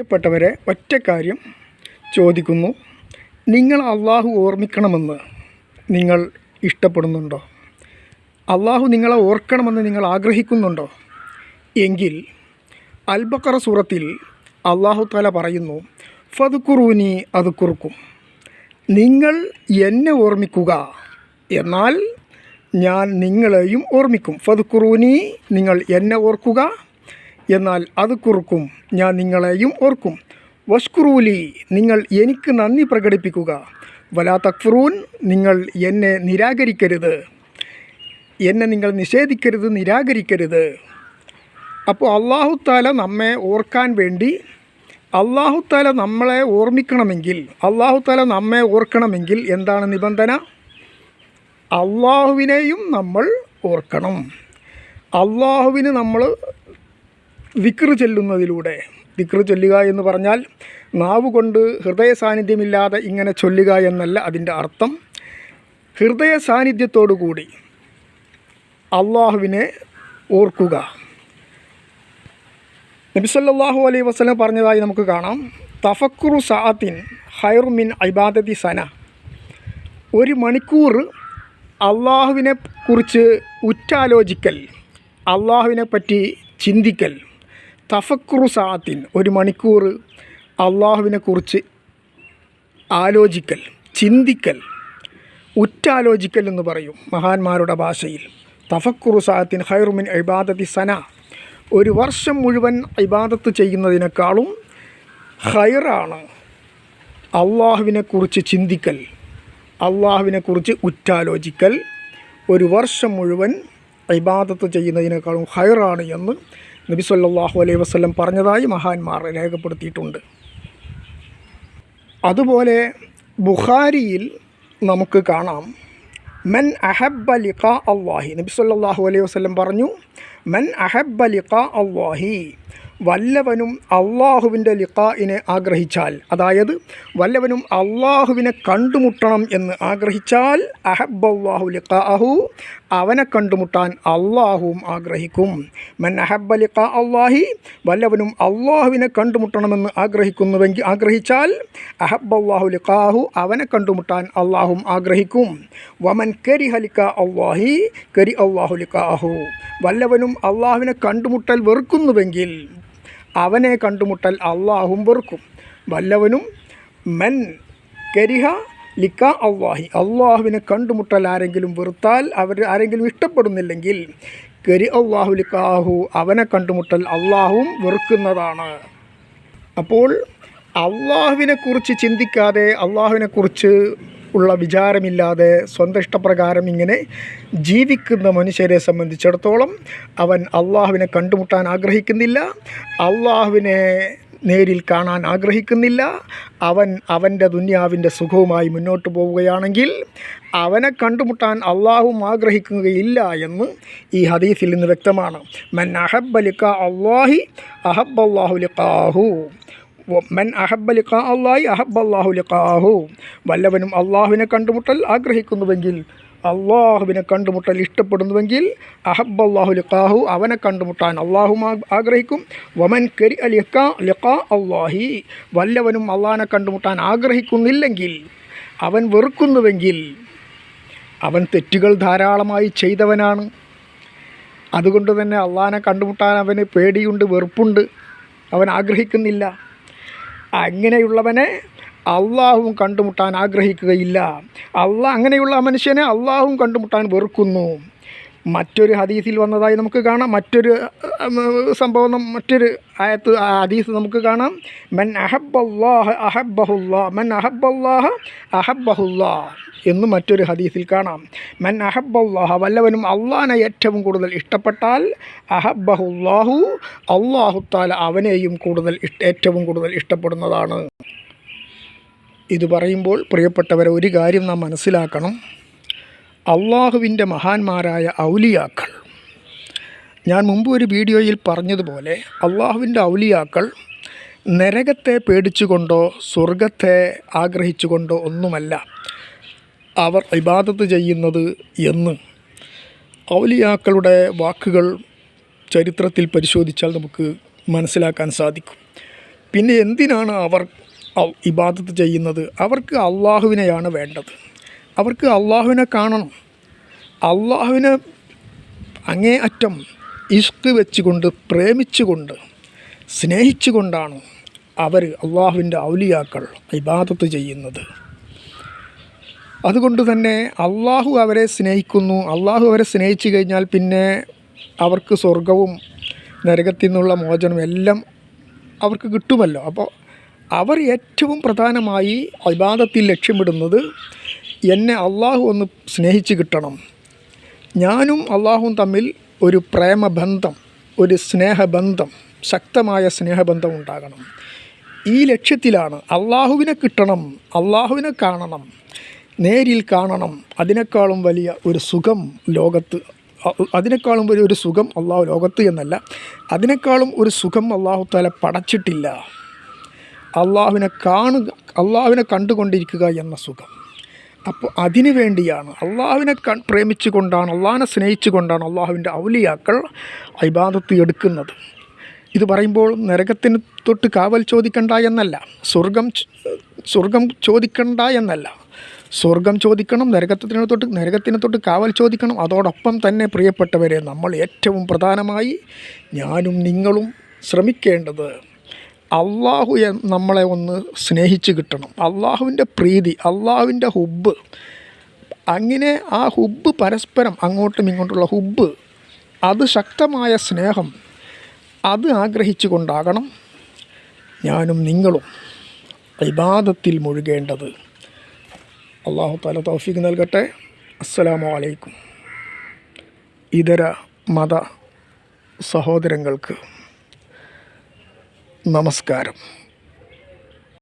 പ്രിയപ്പെട്ടവരെ ഒറ്റ കാര്യം ചോദിക്കുന്നു. നിങ്ങൾ അള്ളാഹു ഓർമ്മിക്കണമെന്ന് നിങ്ങൾ ഇഷ്ടപ്പെടുന്നുണ്ടോ? അള്ളാഹു നിങ്ങളെ ഓർക്കണമെന്ന് നിങ്ങൾ ആഗ്രഹിക്കുന്നുണ്ടോ? എങ്കിൽ അൽബക്കറ സൂറത്തിൽ അള്ളാഹു തല പറയുന്നു ഫതുക്കുറൂനി അത് കുറുക്കും നിങ്ങൾ എന്നെ ഓർമ്മിക്കുക എന്നാൽ ഞാൻ നിങ്ങളെയും ഓർമ്മിക്കും. ഫതുക്കുറൂനി നിങ്ങൾ എന്നെ ഓർക്കുക എന്നാൽ അത് കുറുക്കും. ഞാൻ നിങ്ങളെയും ഓർക്കും. വഷ്കുറൂലി നിങ്ങൾ എനിക്ക് നന്ദി പ്രകടിപ്പിക്കുക. വലാ തക്ഫറൂൻ നിങ്ങൾ എന്നെ നിരാകരിക്കരുത്. എന്നെ നിങ്ങൾ നിഷേധിക്കരുത് നിരാകരിക്കരുത്. അപ്പോൾ അള്ളാഹു താല നമ്മെ ഓർക്കാൻ വേണ്ടി അള്ളാഹു താല നമ്മളെ ഓർമ്മിക്കണമെങ്കിൽ അള്ളാഹു താല നമ്മെ ഓർക്കണമെങ്കിൽ എന്താണ് നിബന്ധന? അള്ളാഹുവിനെയും നമ്മൾ ഓർക്കണം. അള്ളാഹുവിന് നമ്മൾ വിക്റ് ചൊല്ലുന്നതിലൂടെ. വിക്ര ചൊല്ലുക എന്ന് പറഞ്ഞാൽ നാവ് കൊണ്ട് ഹൃദയ സാന്നിധ്യമില്ലാതെ ഇങ്ങനെ ചൊല്ലുക എന്നല്ല അതിന്റെ അർത്ഥം. ഹൃദയ സാന്നിധ്യത്തോടു കൂടി അള്ളാഹുവിനെ ഓർക്കുക. നബിസല്ലാഹു അലൈഹി വസ്ലം പറഞ്ഞതായി നമുക്ക് കാണാം. തഫക്കുറു സാത്തിൻ ഹൈറുമിൻ ഐബാദതി സന. ഒരു മണിക്കൂർ അള്ളാഹുവിനെ കുറിച്ച് ഉറ്റാലോചിക്കൽ അള്ളാഹുവിനെ പറ്റി ചിന്തിക്കൽ തഫക്കുറു സാത്തിൻ ഒരു മണിക്കൂർ അള്ളാഹുവിനെക്കുറിച്ച് ആലോചിക്കൽ ചിന്തിക്കൽ ഉറ്റാലോചിക്കൽ എന്ന് പറയും മഹാന്മാരുടെ ഭാഷയിൽ. തഫക്കുറു സാത്തിൻ ഹൈറുമിൻ ഇബാദത്തി സന ഒരു വർഷം മുഴുവൻ ഇബാദത്ത് ചെയ്യുന്നതിനേക്കാളും ഹൈറാണ് അള്ളാഹുവിനെക്കുറിച്ച് ചിന്തിക്കൽ അള്ളാഹുവിനെക്കുറിച്ച് ഉറ്റാലോചിക്കൽ ഒരു വർഷം മുഴുവൻ ഇബാദത്ത് ചെയ്യുന്നതിനേക്കാളും ഹൈറാണ് എന്ന് നബി സല്ലാഹു അലൈഹി വസ്ലം പറഞ്ഞതായി മഹാന്മാർ രേഖപ്പെടുത്തിയിട്ടുണ്ട്. അതുപോലെ ബുഖാരിയിൽ നമുക്ക് കാണാം മൻ അഹബ്ബ ലിഖാ അള്ളാഹി നബി സല്ലല്ലാഹു അലൈഹി വസല്ലം പറഞ്ഞു മൻ അഹബ്ബ ലിഖാ അള്ളാഹി വല്ലവനും അള്ളാഹുവിന്റെ ലിഖായിനെ ആഗ്രഹിച്ചാൽ അതായത് വല്ലവനും അള്ളാഹുവിനെ കണ്ടുമുട്ടണം എന്ന് ആഗ്രഹിച്ചാൽ അഹബ്ബല്ലാഹു ലിഖാഅഹു അവനെ കണ്ടുമുട്ടാൻ അള്ളാഹുവും ആഗ്രഹിക്കും. മൻ അഹബ്ബ ലിഖാ അള്ളാഹി വല്ലവനും അള്ളാഹുവിനെ കണ്ടുമുട്ടണമെന്ന് ആഗ്രഹിക്കുന്നുവെങ്കിൽ ആഗ്രഹിച്ചാൽ അഹബ്ബല്ലാഹു ലിഖാഹു അവനെ കണ്ടുമുട്ടാൻ അള്ളാഹും ആഗ്രഹിക്കും. വമൻ കരി ഹലിക്ക അള്ളാഹി കരി അള്ളാഹു ലിഖാഹു വല്ലവനും അള്ളാഹുവിനെ കണ്ടുമുട്ടൽ വെറുക്കുന്നുവെങ്കിൽ അവനെ കണ്ടുമുട്ടൽ അള്ളാഹും വെറുക്കും. വല്ലവനും മൻ കരിഹ ലിക്ക അള്ളാഹി അള്ളാഹുവിനെ കണ്ടുമുട്ടൽ ആരെങ്കിലും വെറുത്താൽ അവർ ആരെങ്കിലും ഇഷ്ടപ്പെടുന്നില്ലെങ്കിൽ കരി അള്ളാഹു ലിക്കാഹു അവനെ കണ്ടുമുട്ടൽ അള്ളാഹും വെറുക്കുന്നതാണ്. അപ്പോൾ അള്ളാഹുവിനെക്കുറിച്ച് ചിന്തിക്കാതെ അള്ളാഹുവിനെക്കുറിച്ച് ഉള്ള വിചാരമില്ലാതെ സ്വന്തം ഇഷ്ടപ്രകാരം ഇങ്ങനെ ജീവിക്കുന്ന മനുഷ്യരെ സംബന്ധിച്ചിടത്തോളം അവൻ അള്ളാഹുവിനെ കണ്ടുമുട്ടാൻ ആഗ്രഹിക്കുന്നില്ല അള്ളാഹുവിനെ നേരിൽ കാണാൻ ആഗ്രഹിക്കുന്നില്ല. അവൻ അവന്റെ ദുന്യാവിന്റെ സുഖവുമായി മുന്നോട്ട് പോവുകയാണെങ്കിൽ അവനെ കണ്ടുമുട്ടാൻ അള്ളാഹും ആഗ്രഹിക്കുകയില്ല എന്ന് ഈ ഹദീസിൽ നിന്ന് വ്യക്തമാണ്. മൻ അഹബ്ബ ലിക്ക അള്ളാഹി അഹബ്ബല്ലാഹു ലിഖാഹു. മൻ അഹബ് ലിഖാ അള്ളാഹി അഹബ്ബല്ലാഹു ലിഖാഹു. വല്ലവനും അള്ളാഹുവിനെ കണ്ടുമുട്ടൽ ആഗ്രഹിക്കുന്നുവെങ്കിൽ അള്ളാഹുവിനെ കണ്ടുമുട്ടൽ ഇഷ്ടപ്പെടുന്നുവെങ്കിൽ അഹബ് അള്ളാഹു ലിഖാഹു അവനെ കണ്ടുമുട്ടാൻ അള്ളാഹു ആഗ്രഹിക്കും. വമൻ കരി ലിഖാ ലിഖാ അള്ളാഹി വല്ലവനും അള്ളാഹിനെ കണ്ടുമുട്ടാൻ ആഗ്രഹിക്കുന്നില്ലെങ്കിൽ അവൻ വെറുക്കുന്നുവെങ്കിൽ അവൻ തെറ്റുകൾ ധാരാളമായി ചെയ്തവനാണ്. അതുകൊണ്ട് തന്നെ അള്ളാഹിനെ കണ്ടുമുട്ടാൻ അവന് പേടിയുണ്ട് വെറുപ്പുണ്ട്. അവൻ ആഗ്രഹിക്കുന്നില്ല. അങ്ങനെയുള്ളവനെ അള്ളാഹുവും കണ്ടുമുട്ടാൻ ആഗ്രഹിക്കുകയില്ല. അള്ളാഹ് അങ്ങനെയുള്ള മനുഷ്യനെ അള്ളാഹുവും കണ്ടുമുട്ടാൻ വെറുക്കുന്നു. മറ്റൊരു ഹദീസിൽ വന്നതായി നമുക്ക് കാണാം. മറ്റൊരു സംഭവം മറ്റൊരു ആയത്ത് ഹദീസ് നമുക്ക് കാണാം. മൻ അഹബ്ബല്ലാഹ അഹബ്ബഹുല്ലാ മൻ അഹബ്ബല്ലാഹ അഹബ്ബഹുല്ലാ എന്ന് മറ്റൊരു ഹദീസിൽ കാണാം. മൻ അഹബ്ബല്ലാഹ വല്ലവനും അള്ളാഹനെ ഏറ്റവും കൂടുതൽ ഇഷ്ടപ്പെട്ടാൽ അഹബ്ബഹുല്ലാഹു അള്ളാഹുത്താല അവനെയും കൂടുതൽ ഏറ്റവും കൂടുതൽ ഇഷ്ടപ്പെടുന്നതാണ്. ഇത് പറയുമ്പോൾ പ്രിയപ്പെട്ടവരെ ഒരു കാര്യം നാം മനസ്സിലാക്കണം. അള്ളാഹുവിന്റെ മഹാന്മാരായ ഔലിയാക്കൾ. ഞാൻ മുമ്പ് ഒരു വീഡിയോയിൽ പറഞ്ഞതുപോലെ അള്ളാഹുവിന്റെ ഔലിയാക്കൾ നരകത്തെ പേടിച്ചുകൊണ്ടോ സ്വർഗത്തെ ആഗ്രഹിച്ചുകൊണ്ടോ ഒന്നുമല്ല അവർ ഇബാദത്ത് ചെയ്യുന്നത് എന്ന്. ഔലിയാക്കളുടെ വാക്കുകൾ ചരിത്രത്തിൽ പരിശോധിച്ചാൽ നമുക്ക് മനസ്സിലാക്കാൻ സാധിക്കും. പിന്നെ എന്തിനാണ് അവർ ഇബാദത്ത് ചെയ്യുന്നത്? അവർക്ക് അള്ളാഹുവിനെയാണ് വേണ്ടത്. അവർക്ക് അള്ളാഹുവിനെ കാണണം. അള്ളാഹുവിനെ അങ്ങേ അറ്റം ഇഷ്ക് വെച്ചുകൊണ്ട് പ്രേമിച്ചുകൊണ്ട് സ്നേഹിച്ചുകൊണ്ടാണ് അവർ അള്ളാഹുവിന്റെ ഔലിയാക്കൾ ഇബാദത്ത് ചെയ്യുന്നത്. അതുകൊണ്ട് തന്നെ അള്ളാഹു അവരെ സ്നേഹിക്കുന്നു. അള്ളാഹു അവരെ സ്നേഹിച്ചു കഴിഞ്ഞാൽ പിന്നെ അവർക്ക് സ്വർഗവും നരകത്തിൽ നിന്നുള്ള മോചനം എല്ലാം അവർക്ക് കിട്ടുമല്ലോ. അപ്പോൾ അവർ ഏറ്റവും പ്രധാനമായി അബാദത്തിൽ ലക്ഷ്യമിടുന്നത് എന്നെ അള്ളാഹു ഒന്ന് സ്നേഹിച്ച് കിട്ടണം. ഞാനും അള്ളാഹുവും തമ്മിൽ ഒരു പ്രേമബന്ധം ഒരു സ്നേഹബന്ധം ശക്തമായ സ്നേഹബന്ധം ഉണ്ടാകണം. ഈ ലക്ഷ്യത്തിലാണ് അള്ളാഹുവിനെ കിട്ടണം അള്ളാഹുവിനെ കാണണം നേരിൽ കാണണം. അതിനേക്കാളും വലിയ ഒരു സുഖം ലോകത്ത് അതിനേക്കാളും വലിയ ഒരു സുഖം അള്ളാഹു ലോകത്ത് എന്നല്ല അതിനേക്കാളും ഒരു സുഖം അള്ളാഹു തല പടച്ചിട്ടില്ല. അള്ളാഹുവിനെ കാണുക അള്ളാഹുവിനെ കണ്ടുകൊണ്ടിരിക്കുക എന്ന സുഖം. അപ്പോൾ അതിനു വേണ്ടിയാണ് അള്ളാഹുവിനെ കൺ പ്രേമിച്ചുകൊണ്ടാണ് അള്ളാഹിനെ സ്നേഹിച്ചുകൊണ്ടാണ് അള്ളാഹുവിന്റെ ഔലിയാക്കൾ ഇബാദത്ത് എടുക്കുന്നത്. ഇത് പറയുമ്പോൾ നരകത്തിന് തൊട്ട് കാവൽ ചോദിക്കണ്ട എന്നല്ല സ്വർഗം സ്വർഗം ചോദിക്കണ്ട എന്നല്ല. സ്വർഗം ചോദിക്കണം നരകത്തിന് തൊട്ട് നരകത്തിന് തൊട്ട് കാവൽ ചോദിക്കണം. അതോടൊപ്പം തന്നെ പ്രിയപ്പെട്ടവരെ നമ്മൾ ഏറ്റവും പ്രധാനമായി ഞാനും നിങ്ങളും ശ്രമിക്കേണ്ടത് അള്ളാഹു നമ്മളെ ഒന്ന് സ്നേഹിച്ച് കിട്ടണം. അള്ളാഹുവിന്റെ പ്രീതി അള്ളാഹുവിന്റെ ഹുബ്ബ് അങ്ങനെ ആ ഹുബ്ബ് പരസ്പരം അങ്ങോട്ടും ഇങ്ങോട്ടുള്ള ഹുബ്ബ് അത് ശക്തമായ സ്നേഹം അത് ആഗ്രഹിച്ചു കൊണ്ടാകണം ഞാനും നിങ്ങളും ഇബാദത്തിൽ മുഴുകേണ്ടത്. അള്ളാഹു താല തൗഫീഖ് നൽകട്ടെ. അസ്സലാമു അലൈക്കും. ഇതര മത സഹോദരങ്ങൾക്ക് Namaskaram.